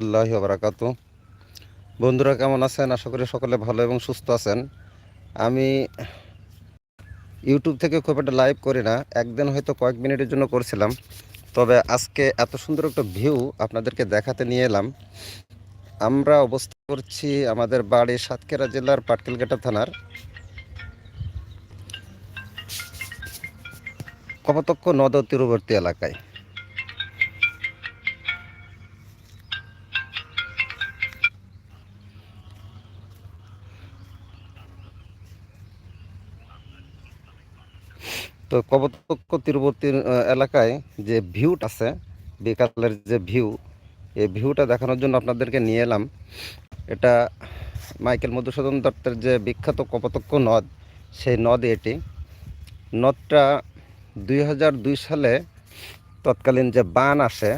রহমতুল্লাহ বারাকাতু বন্ধুরা কেমন আছেন? আশা করি সকলে ভালো এবং সুস্থ আছেন। আমি ইউটিউব থেকে খুব একটা লাইভ করি না। একদিন হয়তো কয়েক মিনিটের জন্য করছিলাম। তবে আজকে এত সুন্দর একটা ভিউ আপনাদেরকে দেখাতে নিয়ে এলাম। আমরা অবস্থান করছি আমাদের বাড়ি সাতক্ষীরা জেলার পাটকেলঘাটা থানার। কপতক্ষ নদ তীরবর্তী এলাকায়। তো কপতক্ষ তীরবর্তী এলাকায় যে ভিউটা আছে, বিকালের যে ভিউ, এই ভিউটা দেখানোর জন্য আপনাদেরকে নিয়ে এলাম। এটা মাইকেল মধুসূদন দত্তের যে বিখ্যাত কপতক্ষ নদ, সেই নদ এটি। নদটা দুই হাজার দুই সালে তৎকালীন যে বান আসে,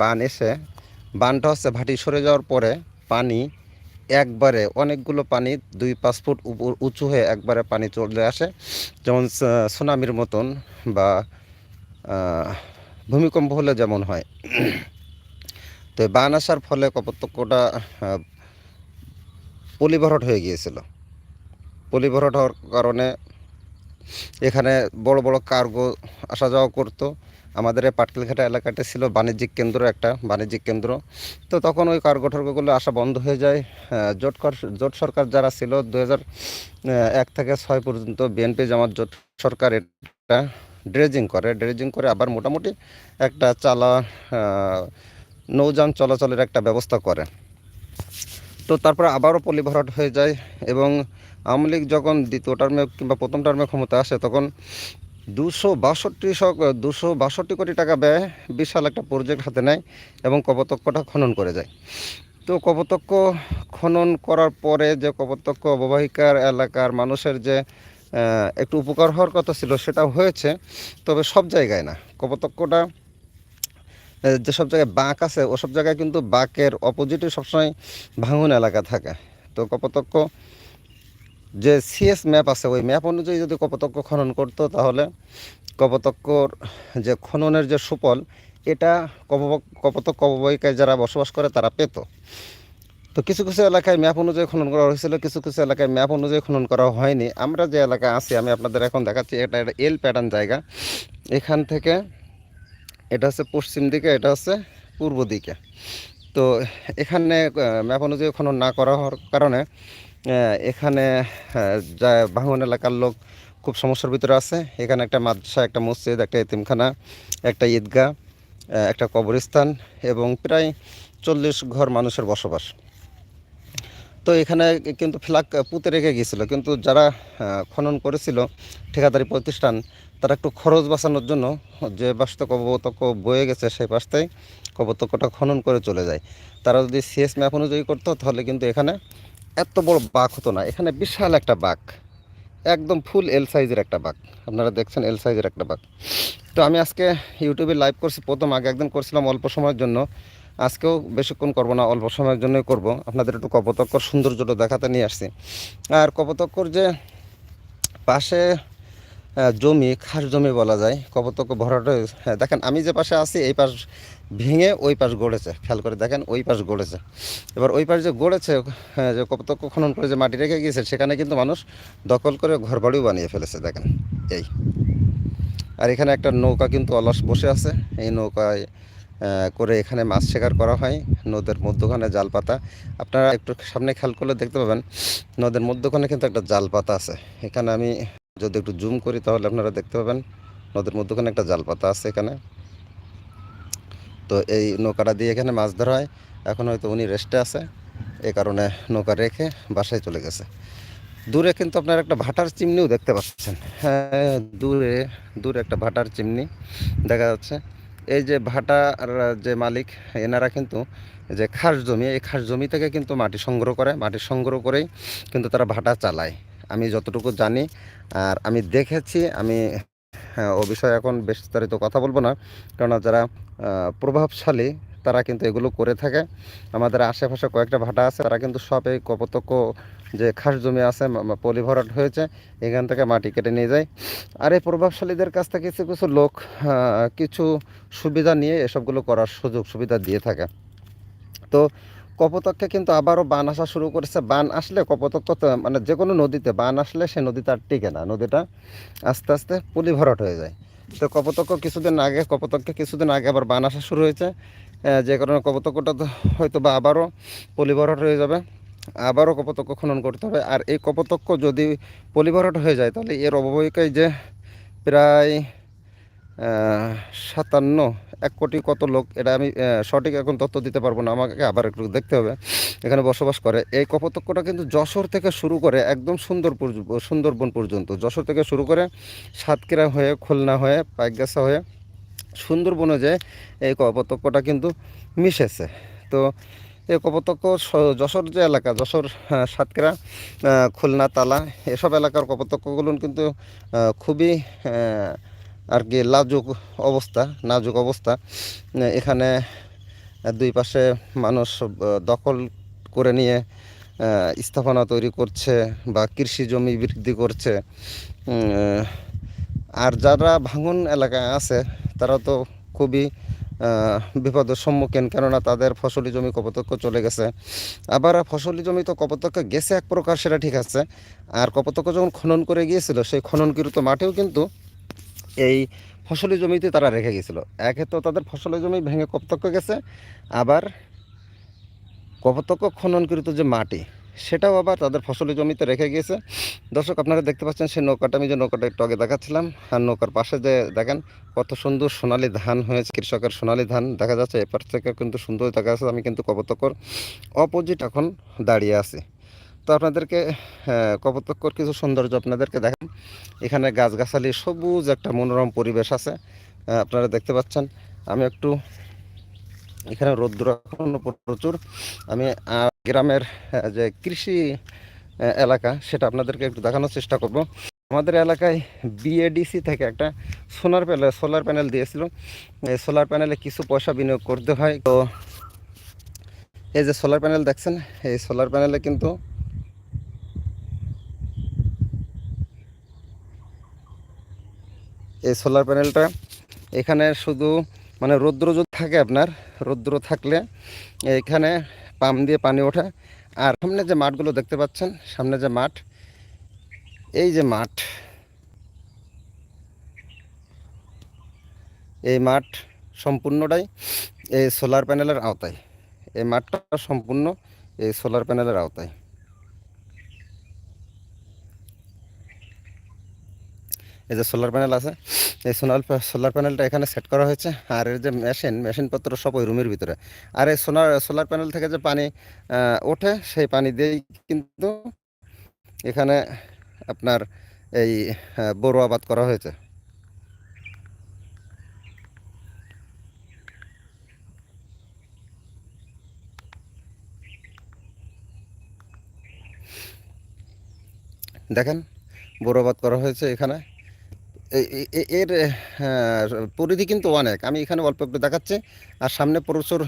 বান এসে বানটা হচ্ছে ভাটি সরে যাওয়ার পরে পানি একবারে অনেকগুলো পানি দুই পাঁচ ফুট উপর উঁচু হয়ে একবারে পানি চলে আসে। যেমন সুনামির মতন বা ভূমিকম্প হলে যেমন হয়। তো বান আসার ফলে কপোতক্যটা আহ, পলিভরট হয়ে গিয়েছিল। পলিভরট হওয়ার কারণে এখানে বড় বড় কার্গো আসা যাওয়া করতো। আমাদের পাটকেলঘাটা এলাকাটা ছিল বাণিজ্যিক কেন্দ্র একটা, বাণিজ্যিক কেন্দ্র। তো তখন ওই কার্গো ঠার্গোগুলো আসা বন্ধ হয়ে যায়। জোট জোট সরকার যারা ছিল দু এক থেকে ছয় পর্যন্ত বিএনপি জামাত জোট সরকার এটা ড্রেজিং করে। ড্রেজিং করে আবার মোটামুটি একটা চালা নৌযান চলাচলের একটা ব্যবস্থা করে। তো তারপর আবারও পলিভরাট হয়ে যায় এবং আওয়ামী লীগ যখন দ্বিতীয় টার্মে কিংবা প্রথম টার্মে ক্ষমতা আসে, তখন দুশো বাষট্টি দুশো বাষট্টি কোটি টাকা ব্যয় বিশাল একটা প্রজেক্ট হাতে নেয় এবং কপতক্যটা খনন করে যায়। তো কপতক্য খনন করার পরে যে কপতক্য অববাহিকার এলাকার মানুষের যে একটু উপকার হওয়ার কথা ছিল সেটা হয়েছে তবে সব জায়গায় না। কপতক্যটা আহ, যেসব জায়গায় বাঁক আছে ওসব জায়গায় কিন্তু বাঁকের অপোজিটে সবসময় ভাঙন এলাকা থাকে। তো কপতক্য যে সিএস ম্যাপ আছে, ওই ম্যাপ অনুযায়ী যদি কপতক্য খনন করতো, তাহলে কপতক্যর যে খননের যে সুফল, এটা কপ- কপতক্য অববাহিকায় যারা বসবাস করে, তারা পেত। তো কিছু কিছু এলাকায় ম্যাপ অনুযায়ী খনন করা হয়েছিল, কিছু কিছু এলাকায় ম্যাপ অনুযায়ী খনন করা হয়নি। আমরা যে এলাকায় আছি, আমি আপনাদের এখন দেখাচ্ছি, এটা একটা এল প্যাটার্ন জায়গা। এখান থেকে এটা হচ্ছে পশ্চিম দিকে, এটা হচ্ছে পূর্ব দিকে। তো এখানে ম্যাপ অনুযায়ী খনন না করা হওয়ার কারণে এখানে যা ভাঙন এলাকার লোক খুব সমস্যার ভিতরে আছে। এখানে একটা মাদ্রাসা, একটা মসজিদ, একটা এতিমখানা, একটা ঈদগাহ একটা কবরস্থান এবং প্রায় চল্লিশ ঘর মানুষের বসবাস। তো এখানে কিন্তু ফ্ল্যাগ পুঁতে রেখে গিয়েছিল। কিন্তু যারা খনন করেছিল, ঠিকাদারি প্রতিষ্ঠান, তারা একটু খরচ বাঁচানোর জন্য যে পাশটা কবতক্ক বয়ে গেছে, সেই পাশটাই কবতক্কটা খনন করে চলে যায়। তারা যদি সিএস ম্যাপ অনুযায়ী করতো, তাহলে কিন্তু এখানে এত বড় বাঘ হতো না। এখানে বিশাল একটা বাঘ। একদম ফুল এল সাইজের একটা বাঘ। আপনারা দেখছেন এল সাইজের একটা বাঘ। তো আমি আজকে ইউটিউবে লাইভ করছি। প্রথম আগে একদিন করছিলাম অল্প সময়ের জন্য। আজকেও বেশিক্ষণ করব না, অল্প সময়ের জন্যই করব। আপনাদের একটু কপতক্কর সৌন্দর্যটা দেখাতে নিয়ে আসছি। আর কপতক্কর যে পাশে জমি, খাস জমি বলা যায় কপতক্ক ভরাট হ্যাঁ দেখেন, আমি যে পাশে আছি, এই পাশ ভেঙে ওই পাশ গড়েছে। খেয়াল করে দেখেন ওই পাশ গড়েছে। এবার ওই পাশ যে গড়েছে হ্যাঁ, যে কপতক্ক খনন করে যে মাটি রেখে গিয়েছে সেখানে কিন্তু মানুষ দখল করে ঘরবাড়িও বানিয়ে ফেলেছে দেখেন এই। আর এখানে একটা নৌকা কিন্তু অলস বসে আছে। এই নৌকায় করে এখানে মাছ শিকার করা হয়। নদের মধ্যখানে জাল পাতা আপনারা একটু সামনে খেয়াল করলে দেখতে পাবেন নদের মধ্যখানে কিন্তু একটা জাল পাতা আছে। এখানে আমি যদি একটু জুম করি তাহলে আপনারা দেখতে পাবেন নদের মধ্যখানে একটা জাল পাতা আছে এখানে। তো এই নৌকাটা দিয়ে এখানে মাছ ধরা হয়। এখন হয়তো উনি রেস্টে আছে। এই কারণে নৌকা রেখে বাসায় চলে গেছে। দূরে কিন্তু আপনার একটা ভাটার চিমনিও দেখতে পাচ্ছেন। হ্যাঁ দূরে দূরে একটা ভাটার চিমনি দেখা যাচ্ছে। এই যে ভাটার যে মালিক, এনারা কিন্তু যে খাস জমি, এই খাস জমি থেকে কিন্তু মাটি সংগ্রহ করে। মাটি সংগ্রহ করেই কিন্তু তারা ভাটা চালায়। আমি যতটুকু জানি আর আমি দেখেছি, আমি ও বিষয়ে এখন বিস্তারিত কথা বলব না। কেননা যারা প্রভাবশালী, তারা কিন্তু এগুলো করে থাকে। আমাদের আশেপাশে কয়েকটা ভাটা আছে, তারা কিন্তু সব এই কপতক্য যে খাস জমি আছে পলিভরাট হয়েছে, এখান থেকে মাটি কেটে নিয়ে যায়। আর এই প্রভাবশালীদের কাছ থেকে কিছু কিছু লোক কিছু সুবিধা নিয়ে এসবগুলো করার সুযোগ সুবিধা দিয়ে থাকে। তো কপোতককে কিন্তু আবারও বান আসা শুরু করেছে। বান আসলে কপোতক তো মানে যে কোনো নদীতে বান আসলে সে নদীতে আর টিকে না। নদীটা আস্তে আস্তে পুলি ভরাট হয়ে যায়। তো কপোতক কিছুদিন আগে, কপোতককে কিছুদিন আগে আবার বান আসা শুরু হয়েছে। যে কারণে কপোতকটা তো হয়তো বা আবারও পলি ভরাট হয়ে যাবে। আবারও কপোতক্ষ খনন করতে হবে। আর এই কপোতক্ষ যদি পলিভরাট হয়ে যায়, তাহলে এর অববাহিকায় যে প্রায় সাতান্ন, এক কোটি কত লোক? এটা আমি সঠিক এখন তথ্য দিতে পারব না, আমাকে আবার একটু দেখতে হবে। এখানে বসবাস করে। এই কপোতক্ষটা কিন্তু যশোর থেকে শুরু করে একদম সুন্দরপুর, সুন্দরবন পর্যন্ত। যশোর থেকে শুরু করে সাতক্ষীরা হয়ে, খুলনা হয়ে, পাইকগাছা হয়ে সুন্দরবনে যে এই কপোতক্ষটা কিন্তু মিশেছে। তো এই কপোতক্ষ যশোর যে এলাকা, যশোর সাতক্ষীরা খুলনা, তালা, এসব এলাকার কপোতক্ষগুলো কিন্তু খুবই আর কি লাজুক অবস্থা, নাজুক অবস্থা। এখানে দুই পাশে মানুষ দখল করে নিয়ে স্থাপনা তৈরি করছে বা কৃষি জমি বৃদ্ধি করছে। আর যারা ভাঙন এলাকায় আছে, তারা তো খুবই বিপদের সম্মুখীন, কেননা তাদের ফসলি জমি কপতক্ষ চলে গেছে। আবার ফসলি জমি তো কপোতক্ষ গেছে এক প্রকার, সেটা ঠিক আছে। আর কপোতক্ষ যখন খনন করে গিয়েছিল, সেই খননকৃত মাঠেও কিন্তু এই ফসলি জমিতে তারা রেখে গেছিল। একে তো তাদের ফসলি জমি ভেঙে কপোতক্ষ গেছে, আবার কপোতক্ষ খননকৃত যে মাটি, সেটাও আবার তাদের ফসলি জমিতে রেখে গিয়েছে দর্শক, আপনারা দেখতে পাচ্ছেন সেই নৌকাটা, আমি যে নৌকাটা একটু আগে দেখাচ্ছিলাম, আর নৌকার পাশে যে দেখেন কত সুন্দর সোনালি ধান হয়েছে, কৃষকের সোনালি ধান দেখা যাচ্ছে, এপার থেকে কিন্তু সুন্দর দেখা যাচ্ছে, আমি কিন্তু কপোতকর অপোজিট এখন দাঁড়িয়ে আছি। তো আপনাদেরকে আহ, কিছু সৌন্দর্য আপনাদেরকে দেখাম এখানে গাছগাছালি সবুজ একটা মনোরম পরিবেশ আছে। আপনারা দেখতে পাচ্ছেন আমি একটু এখানে রৌদ্র প্রচুর। আমি গ্রামের যে কৃষি এলাকা সেটা আপনাদেরকে একটু দেখানোর চেষ্টা করব। আমাদের এলাকায় বিএডিসি থেকে একটা সোলার প্যানেল সোলার প্যানেল দিয়েছিল। এই সোলার প্যানেলে কিছু পয়সা বিনিয়োগ করতে হয়। তো এই যে সোলার প্যানেল দেখছেন এই সোলার প্যানেলে কিন্তু এই সোলার প্যানেলটা এখানে শুধু মানে রৌদ্র যদি থাকে আপনার, রৌদ্র থাকলে এখানে পাম্প দিয়ে পানি ওঠে। আর সামনে যে মাঠগুলো দেখতে পাচ্ছেন, সামনে যে মাঠ, এই যে মাঠ। এই মাঠ সম্পূর্ণটাই এই সোলার প্যানেলের আওতায়। এই মাঠটা সম্পূর্ণ এই সোলার প্যানেলের আওতায়। এই যে সোলার প্যানেল আছে, এই সোলার সোলার প্যানেলটা এখানে সেট করা হয়েছে। আর এর যে মেশিন মেশিনপত্র সব ওই রুমের ভিতরে। আর এই সোনার সোলার প্যানেল থেকে যে পানি ওঠে, সেই পানি দিয়েই কিন্তু এখানে আপনার এই বোরো আবাদ করা হয়েছে। দেখেন, বোরো আবাদ করা হয়েছে এখানে। এর আহ, পরিধি কিন্তু অনেক। আমি এখানে অল্প একটু দেখাচ্ছি। আর সামনে প্রচুর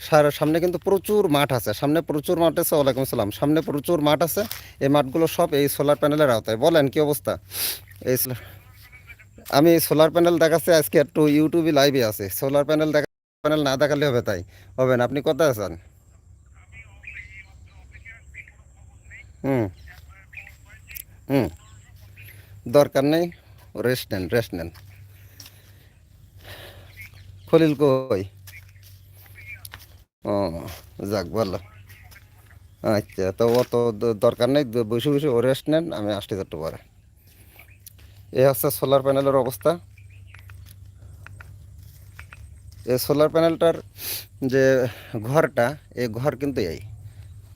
সার- সামনে কিন্তু প্রচুর মাঠ আছে। সামনে প্রচুর মাঠ আছে ওয়ালাইকুম সালাম সামনে প্রচুর মাঠ আছে। এই মাঠগুলো সব এই সোলার প্যানেলের আওতায়। বলেন কি অবস্থা? এই আমি সোলার প্যানেল দেখাচ্ছি আজকে একটু ইউটিউবে লাইভে আছে। সোলার প্যানেল দেখা প্যানেল না দেখালে হবে তাই। হবে না আপনি কোথায় আছেন? হুম। হুম। দরকার নেই? রেস্ট নেন রেস্ট নেন। খলিল কই? ও, যাক, ভালো। আচ্ছা তো অত দরকার নেই বসে বসে ও রেস্ট নেন, আমি আসতে একটু পরে। এই হচ্ছে সোলার প্যানেলের অবস্থা। এই সোলার প্যানেলটার যে ঘরটা এই ঘর কিন্তু এই।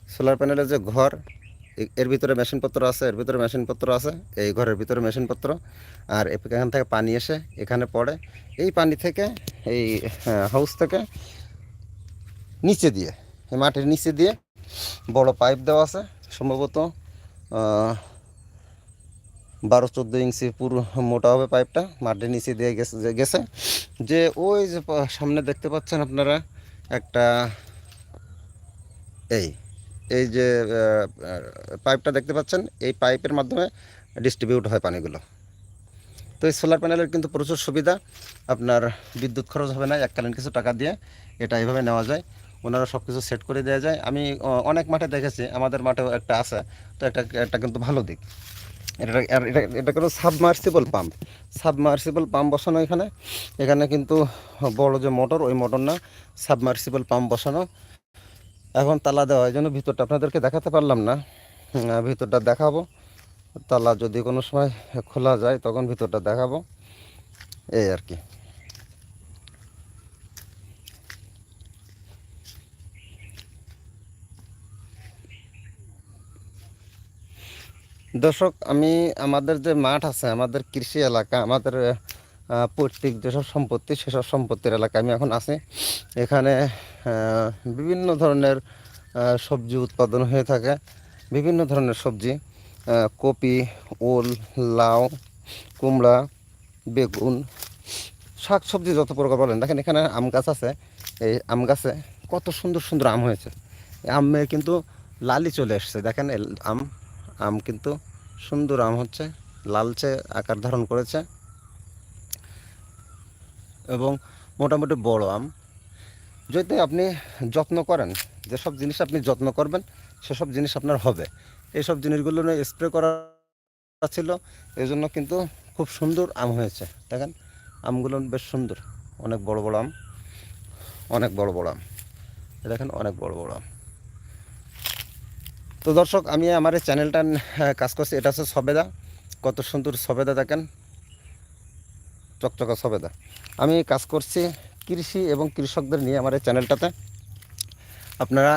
সোলার প্যানেলের যে ঘর এ- এর ভিতরে মেশিনপত্র আছে, এর ভিতরে মেশিনপত্র আছে, এই ঘরের ভিতরে মেশিনপত্র। আর এখান থেকে পানি এসে এখানে পড়ে। এই পানি থেকে, এই হাউস থেকে নিচে দিয়ে, এই মাটির নিচে দিয়ে বড় পাইপ দেওয়া আছে। সম্ভবত বারো চোদ্দ ইঞ্চি পুরো মোটা হবে পাইপটা। মাটির নিচে দিয়ে গেছে গেছে। যে ওই যে সামনে দেখতে পাচ্ছেন আপনারা একটা, এই এই যে পাইপটা দেখতে পাচ্ছেন, এই পাইপের মাধ্যমে ডিস্ট্রিবিউট হয় পানিগুলো। তো এই সোলার প্যানেলের কিন্তু প্রচুর সুবিধা। আপনার বিদ্যুৎ খরচ হবে না, এককালীন কিছু টাকা দিয়ে এটা এইভাবে নেওয়া যায়। ওনারা সব কিছু সেট করে দেওয়া যায়। আমি অনেক মাঠে দেখেছি, আমাদের মাঠেও একটা আছে, তো একটা একটা কিন্তু ভালো দিক। এটা এটা এটা সাবমার্সিবল পাম্প সাবমার্সিবল পাম্প বসানো এখানে। এখানে কিন্তু বড় যে মোটর ওই মোটর না সাবমার্সিবল পাম্প বসানো। এখন তালা দেওয়া এই জন্য ভিতরটা আপনাদেরকে দেখাতে পারলাম না। ভিতরটা দেখাবো। তালা যদি কোনো সময় খোলা যায়, তখন ভিতরটা দেখাবো। এই আর কি। দর্শক, আমি, আমাদের যে মাঠ আছে, আমাদের কৃষি এলাকা, আমাদের পৈতৃক যেসব সম্পত্তি, সেসব সম্পত্তির এলাকা আমি এখন আছি। এখানে বিভিন্ন ধরনের সবজি উৎপাদন হয়ে থাকে। বিভিন্ন ধরনের সবজি কপি, ওল, লাউ, কুমড়া, বেগুন শাক সবজি যত প্রকার বলেন। দেখেন, এখানে আম গাছ আছে। এই আম গাছে কত সুন্দর সুন্দর আম হয়েছে। আমে কিন্তু লালি চলে এসছে। দেখেন আম আম কিন্তু সুন্দর আম হচ্ছে, লালচে আকার ধারণ করেছে। এবং মোটামুটি বড় আম। যদি আপনি যত্ন করেন যেসব জিনিস আপনি যত্ন করবেন সেসব জিনিস আপনার হবে। এইসব জিনিসগুলো নিয়ে স্প্রে করা ছিল এই জন্য কিন্তু খুব সুন্দর আম হয়েছে। দেখেন আমগুলো বেশ সুন্দর। অনেক বড় বড় আম অনেক বড় বড় আম। দেখেন অনেক বড় বড় আম। তো দর্শক আমি আমার এই চ্যানেলটা আহ, কাজ করছি। এটা হচ্ছে সবেদা। কত সুন্দর সবেদা দেখেন। চকচকা সবেদা। আমি কাজ করছি কৃষি এবং কৃষকদের নিয়ে আমার এই চ্যানেলটাতে। আপনারা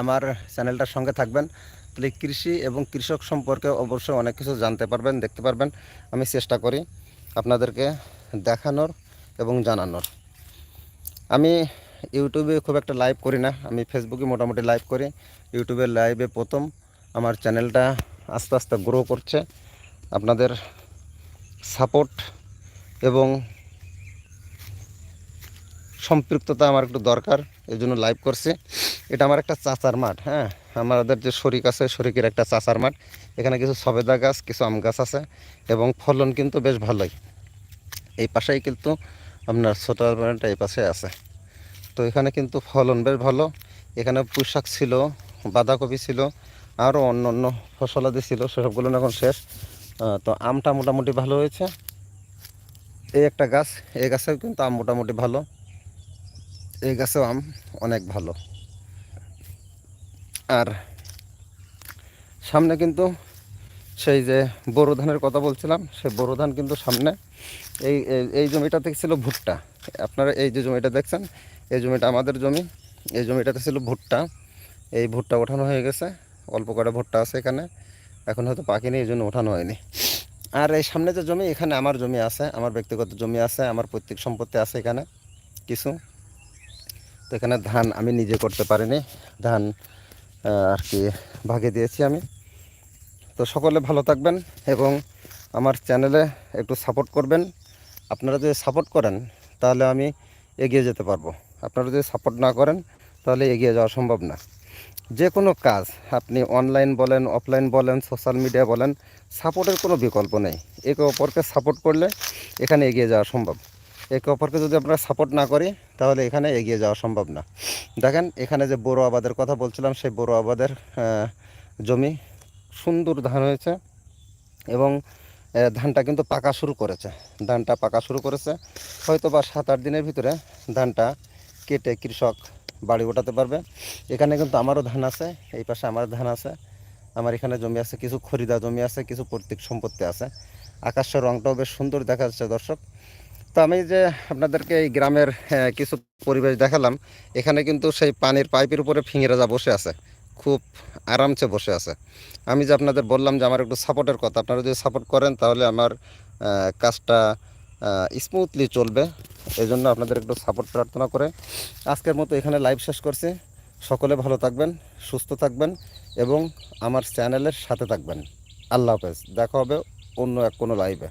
আমার চ্যানেলটার সঙ্গে থাকবেন। তাহলে কৃষি এবং কৃষক সম্পর্কে অবশ্যই অনেক কিছু জানতে পারবেন, দেখতে পারবেন। আমি চেষ্টা করি আপনাদেরকে দেখানোর এবং জানানোর। আমি ইউটিউবে খুব একটা লাইভ করি না। আমি ফেসবুকে মোটামুটি লাইভ করি। ইউটিউবে লাইভে প্রথম আমার চ্যানেলটা আস্তে আস্তে গ্রো করছে। আপনাদের সাপোর্ট এবং সম্পৃক্ততা আমার একটু দরকার, এই জন্য লাইভ করছি। এটা আমার একটা চাচার মাঠ হ্যাঁ? আমাদের যে শরিক আছে, শরিকের একটা চাচার মাঠ। এখানে কিছু সবেদা গাছ, কিছু আম গাছ আছে এবং ফলন কিন্তু বেশ ভালোই। এই পাশেই কিন্তু আপনার ছোটো বাগানটা এই পাশে আছে। তো এখানে কিন্তু ফলন বেশ ভালো। এখানে পুঁইশাক ছিল, বাঁধাকপি ছিল, আরও অন্য অন্য ফসলাদি ছিল, সেসবগুলো এখন শেষ। তো আমটা মোটামুটি ভালো হয়েছে। এই একটা গাছ, এই গাছেও কিন্তু আম মোটামুটি ভালো। এই গাছেও আম অনেক ভালো। আর সামনে কিন্তু সেই যে বোরো ধানের কথা বলছিলাম, সেই বোরো ধান কিন্তু সামনে এই, এই- এই জমিটা থেকে ছিল ভুট্টা। আপনারা এই যে জমিটা দেখছেন, এই জমিটা আমাদের জমি, এই জমিটাতে ছিল ভুট্টা। এই ভুট্টা ওঠানো হয়ে গেছে, অল্প কটা ভুট্টা আছে এখানে। এখন হয়তো পাকিনি এই জন্য ওঠানো হয়নি। আর এই সামনে যে জমি, এখানে আমার জমি আছে, আমার ব্যক্তিগত জমি আছে, আমার পৈতৃক সম্পত্তি আছে এখানে, কিছু। তো এখানে ধান আমি নিজে করতে পারিনি, ধান আর কি ভাগে দিয়েছি আমি। তো সকলে ভালো থাকবেন এবং আমার চ্যানেলে একটু সাপোর্ট করবেন। আপনারা যদি সাপোর্ট করেন, তাহলে আমি এগিয়ে যেতে পারব। আপনারা যদি সাপোর্ট না করেন, তাহলে এগিয়ে যাওয়া সম্ভব না। যে কোনো কাজ, আপনি অনলাইন বলেন অফলাইন বলেন সোশ্যাল মিডিয়া বলেন সাপোর্টের কোনো বিকল্প নেই। একে অপরকে সাপোর্ট করলে এখানে এগিয়ে যাওয়া সম্ভব। একে অপরকে যদি আমরা সাপোর্ট না করি, তাহলে এখানে এগিয়ে যাওয়া সম্ভব না। দেখেন, এখানে যে বড়ো আবাদের কথা বলছিলাম, সেই বড়ো আবাদের জমি সুন্দর ধান হয়েছে এবং ধানটা কিন্তু পাকা শুরু করেছে। ধানটা পাকা শুরু করেছে হয়তো বা সাত আট দিনের ভিতরে ধানটা কেটে কৃষক বাড়ি ওঠাতে পারবে। এখানে কিন্তু আমারও ধান আছে, এই পাশে আমার ধান আছে। আমার এখানে জমি আছে, কিছু খরিদা জমি আছে, কিছু পৈতৃক সম্পত্তি আছে। আকাশের রংটাও বেশ সুন্দর দেখা যাচ্ছে দর্শক। তো আমি যে আপনাদেরকে এই গ্রামের কিছু পরিবেশ দেখালাম, এখানে কিন্তু সেই পানির পাইপের উপরে ফিঙেরা বসে আছে, খুব আরামসে বসে আছে। আমি যে আপনাদের বললাম যে আমার একটু সাপোর্টের কথা, আপনারা যদি সাপোর্ট করেন তাহলে আমার কাজটা স্মুথলি চলবে। এই জন্য আপনাদের একটু সাপোর্ট প্রার্থনা করে। আজকের মতো এখানে লাইভ শেষ করছি। সকলে ভালো থাকবেন, সুস্থ থাকবেন এবং আমার চ্যানেলের সাথে থাকবেন। আল্লাহ হাফেজ। দেখা হবে অন্য এক কোনো লাইভে